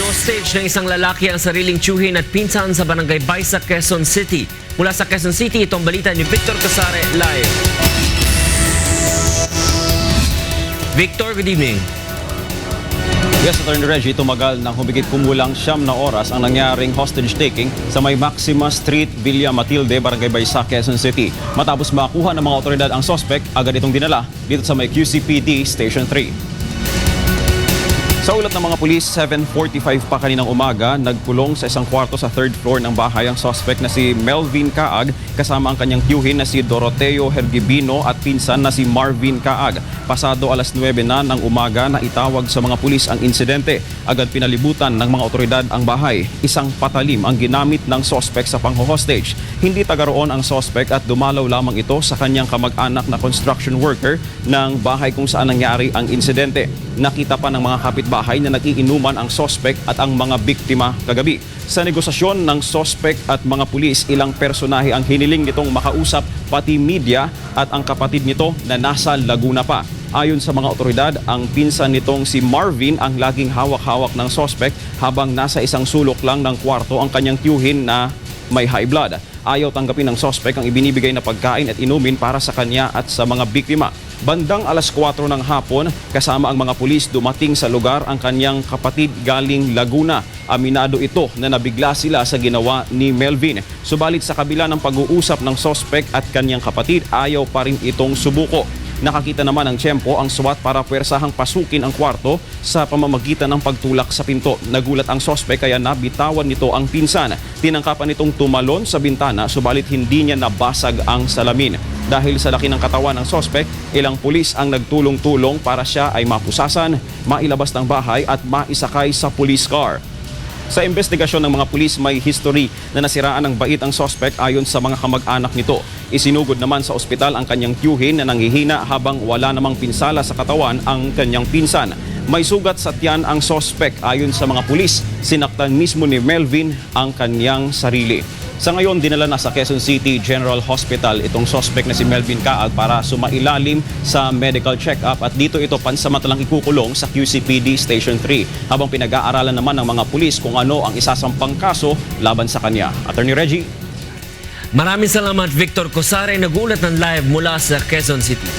Hostage ng isang lalaki ang sariling tiyuhin at pinsan sa barangay Baisa, Quezon City. Mula sa Quezon City, itong balita ni Victor Casare live. Victor, good evening. Yes, Attorney Reggie, tumagal ng humigit kumulang siyam na oras ang nangyaring hostage taking sa may Maxima Street, Villa Matilde, Barangay Baysa, Quezon City. Matapos makuha ng mga otoridad ang sospek, agad itong dinala dito sa may QCPD Station 3. Sa ulat ng mga pulis, 7.45 pa kaninang umaga, nagkulong sa isang kwarto sa third floor ng bahay ang suspect na si Melvin Kaag kasama ang kanyang tiyuhin na si Doroteo Hergibino at pinsan na si Marvin Kaag. Pasado alas 9 na ng umaga na itawag sa mga pulis ang insidente. Agad pinalibutan ng mga otoridad ang bahay. Isang patalim ang ginamit ng suspect sa pangho-hostage. Hindi taga roon ang suspect at dumalaw lamang ito sa kanyang kamag-anak na construction worker ng bahay kung saan nangyari ang insidente. Nakita pa ng mga kapitbahay na nagiinuman ang sospek at ang mga biktima kagabi. Sa negosasyon ng sospek at mga pulis, ilang personahe ang hiniling nitong makausap pati media at ang kapatid nito na nasa Laguna pa. Ayon sa mga otoridad, ang pinsan nitong si Marvin ang laging hawak-hawak ng sospek habang nasa isang sulok lang ng kwarto ang kanyang tiyuhin na may high blood. Ayaw tanggapin ng sospek ang ibinibigay na pagkain at inumin para sa kanya at sa mga biktima. Bandang alas 4 ng hapon, kasama ang mga pulis dumating sa lugar ang kanyang kapatid galing Laguna. Aminado ito na nabigla sila sa ginawa ni Melvin. Subalit sa kabila ng pag-uusap ng sospek at kanyang kapatid, ayaw pa rin itong subuko. Nakakita naman ng tiyempo ang SWAT para pwersahang pasukin ang kwarto sa pamamagitan ng pagtulak sa pinto. Nagulat ang sospek kaya nabitawan nito ang pinsan. Tinangkapan nitong tumalon sa bintana subalit hindi niya nabasag ang salamin. Dahil sa laki ng katawan ng sospek, ilang pulis ang nagtulong-tulong para siya ay mapusasan, mailabas ng bahay at maisakay sa police car. Sa investigasyon ng mga pulis, may history na nasiraan ng bait ang sospek ayon sa mga kamag-anak nito. Isinugod naman sa ospital ang kanyang tiyuhin na nanghihina habang wala namang pinsala sa katawan ang kanyang pinsan. May sugat sa tiyan ang sospek ayon sa mga pulis. Sinaktan mismo ni Melvin ang kanyang sarili. Sa ngayon, dinala na sa Quezon City General Hospital itong sospek na si Melvin Kaag para sumailalim sa medical check-up at dito ito pansamantalang ikukulong sa QCPD Station 3 habang pinag-aaralan naman ng mga pulis kung ano ang isasampang kaso laban sa kanya. Attorney Reggie. Maraming salamat Victor Cosare, nagulat ng live mula sa Quezon City.